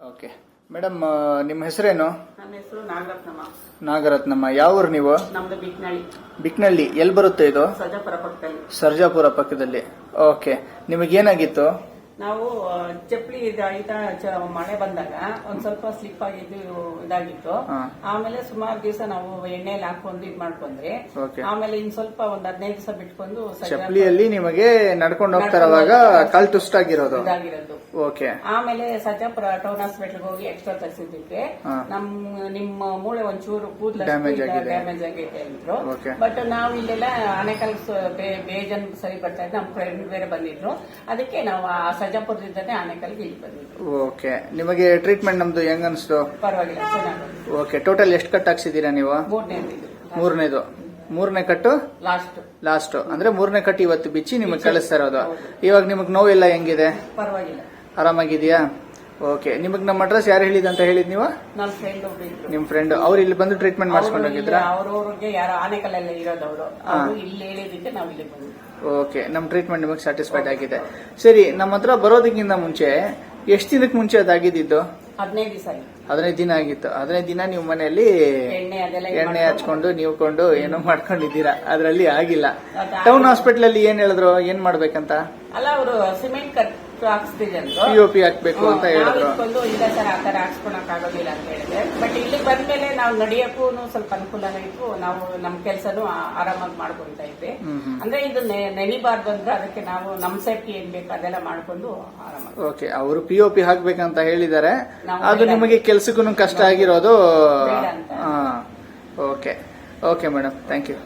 Okay madam ನಿಮ್ಮ ಹೆಸರೇನು? ನನ್ನ ಹೆಸರು ನಾಗರತ್ನಮ್ಮ. ನಾಗರತ್ನಮ್ಮ. ಯಾವ ಊರು ನೀವು? ನಮ್ದು ಬಿಕ್ನಳ್ಳಿ ಬಿಕ್ನಳ್ಳಿ ಎಲ್ಲಿ ಬರುತ್ತೆ ಇದು? ಸರ್ಜಾಪುರ ಪಕ್ಕದಲ್ಲಿ. ಸರ್ಜಾಪುರ ಪಕ್ಕದಲ್ಲಿ. ಓಕೆ ನಿಮಗೇನಾಗಿತ್ತು? ನಾವು ಚಪ್ಪಲಿ ಮಳೆ ಬಂದಾಗ ಒಂದ್ ಸ್ವಲ್ಪ ಸ್ಲಿಪ್ ಆಗಿದ್ದು ಇದಾಗಿತ್ತು. ಆಮೇಲೆ ಸುಮಾರು ದಿವಸ ನಾವು ಎಣ್ಣೆಯಲ್ಲಿ ಹಾಕೊಂಡು ಇದ್ ಮಾಡ್ಕೊಂಡ್ರಿ ಆಮೇಲೆ ಇನ್ ಸ್ವಲ್ಪ ಒಂದ್ ಹದಿನೈದು ದಿವಸ ಬಿಟ್ಕೊಂಡು ಚಪ್ಪಲಿಯಲ್ಲಿ ನಿಮಗೆ ನಡ್ಕೊಂಡು ಹೋಗ್ತಾರವಾಗ ಕಲ್ ಟುಸ್ಟ್ ಆಗಿರೋದು ಇದಾಗಿರೋದು. ಓಕೆ. ಆಮೇಲೆ ಸಜಾಪುರ ಟೌನ್ ಹಾಸ್ಪಿಟಲ್ ಹೋಗಿ ಎಕ್ಸ್ಟ್ರಾ ತರಿಸಿದ್ದಕ್ಕೆ. ನಮ್ ನಿಮ್ಮ ಮೂಳೆ ಒಂಚೂರು ಕೂದಲು ಡ್ಯಾಮೇಜ್ ಆಗೈತೆ ಅಂದ್ರು. ಬಟ್ ನಾವು ಇಲ್ಲೆಲ್ಲ ಆನೆಕಲ್ ಬೇಜನ್ ಸರಿ ಬರ್ತಾ ಇದ್ದ. ನಮ್ ಫ್ರೆಂಡ್ ಬೇರೆ ಬಂದಿದ್ರು. ಅದಕ್ಕೆ ನಾವು ಆ ಆನೇಕಲ್ಗೆ ಇಲ್ಲಿ ಬಂದಿದ್ದೀವಿ ಓಕೆ. ನಿಮಗೆ ಟ್ರೀಟ್ಮೆಂಟ್ ನಮ್ದು ಹೆಂಗ್ ಅನ್ಸ್ತು? ಪರವಾಗಿಲ್ಲ ಚೆನ್ನಾಗಿ ಓಕೆ ಟೋಟಲ್ ಎಷ್ಟು ಕಟ್ ಹಾಕ್ಸಿದ್ದೀರಾ ನೀವು? ಮೂರನೇದು. ಮೂರನೇದು. ಮೂರನೇ ಕಟ್ಟು? ಲಾಸ್ಟ್. ಲಾಸ್ಟ್. ಅಂದ್ರೆ ಮೂರನೇ ಕಟ್ಟು ಇವತ್ತು ಬಿಚ್ಚಿ ನಿಮಗೆ ಕಳಿಸ್ತಾ ಇರೋದು. ಇವಾಗ ನಿಮಗೆ ನೋವೆಲ್ಲ ಹೆಂಗಿದೆ? ಪರವಾಗಿಲ್ಲ. ಆರಾಮಾಗಿದೆಯಾ ಓಕೆ ನಿಮಗೆ ನಮ್ಮ ಅಡ್ರೆಸ್ ಯಾರು ಹೇಳಿದ ಅಂತ ಹೇಳಿದ್ ನೀವು? ನನ್ನ ಫ್ರೆಂಡ್ ಒಬ್ರು ಇದ್ರು. ನಿಮ್ ಫ್ರೆಂಡ್ ಅವ್ರು ಇಲ್ಲಿ ಬಂದು ಟ್ರೀಟ್ಮೆಂಟ್ ಮಾಡಿಸ್ಕೊಂಡು ಹೋಗಿದ್ರಾ? ಅವ್ರವ್ರಿಗೆ ಯಾರೋ ಆನೆಕಲ್ಲೆಲ್ಲ ಇರೋದವ್ರು ಅವರು. ಇಲ್ಲಿ ಹೇಳಿದಕ್ಕೆ ನಾವು ಇಲ್ಲಿ ಬಂದ್ವಿ. ಓಕೆ ನಮ್ಮ ಟ್ರೀಟ್ಮೆಂಟ್ ನಿಮಗೆ ಸ್ಯಾಟಿಸ್ಫೈಡ್ ಆಗಿದೆ. ಸರಿ ನಮ್ಮ ಹತ್ರ ಬರೋದಕ್ಕಿಂತ ಮುಂಚೆ ಎಷ್ಟು ದಿನಕ್ಕೆ ಮುಂಚೆ ಅದಾಗಿದ್ದು? ಹದಿನೈದು ದಿವಸ ಆಯ್ತು. ಹದಿನೈದು ದಿನ ಆಗಿತ್ತು. ಹದಿನೈದು ದಿನ ನೀವು ಮನೆಯಲ್ಲಿ ಎಣ್ಣೆ ಅದೆಲ್ಲ ನೀವು ಎಣ್ಣೆ ಮಾಡ್ಕೊಂಡು- ಹಚ್ಕೊಂಡು ನೀವ್ಕೊಂಡು ಏನೋ ಮಾಡ್ಕೊಂಡಿದ್ದೀರಾ? ಅದರಲ್ಲಿ ಆಗಿಲ್ಲ. ಟೌನ್ ಹಾಸ್ಪಿಟಲ್ ಅಲ್ಲಿ ಏನ್ ಹೇಳಿದ್ರು? ಏನ್ ಮಾಡ್ಬೇಕಂತ? ಅಲ್ಲ ಅವರು ಸಿಮೆಂಟ್ ಕಟ್ ಹಾಕ್ಸ್ತಿದ್ರು ಅಂತ. ಒ ಪಿ ಹಾಕ್ಬೇಕು ಅಂತ ಹೇಳಿದ್ರು. ಇಲ್ಲ ಸರ್ ಆ ತರ ಹಾಕ್ಸ್ಕೊಳಕ್ ಆಗೋದಿಲ್ಲ ಅಂತ ಹೇಳಿದ್ರೆ ಬಟ್ ಇಲ್ಲಿ ಬಂದ್ಮೇಲೆ ನಾವು ನಡೆಯಕ್ಕೂ ಸ್ವಲ್ಪ ಅನುಕೂಲನೇ ಇತ್ತು ನಾವು ನಮ್ ಕೆಲ್ಸನೂ ಆರಾಮಾಗಿ ಮಾಡ್ಕೊಂತ ಇದ್ವಿ. ಅಂದ್ರೆ ಇದು ನೆನಿಬಾರ್ದು ಅಂದ್ರೆ ಅದಕ್ಕೆ ನಾವು ನಮ್ ಸೇಫ್ಟಿ ಏನ್ ಬೇಕು ಅದೆಲ್ಲ ಮಾಡ್ಕೊಂಡು ಆರಾಮಾಗಿ ಓಕೆ ಅವರು ಪಿಒಪಿ ಹಾಕ್ಬೇಕಂತ ಹೇಳಿದ್ದಾರೆ. ಅದು ನಿಮಗೆ ಕೆಲ್ಸಕ್ಕೂ ಕಷ್ಟ ಆಗಿರೋದು. Okay okay madam thank you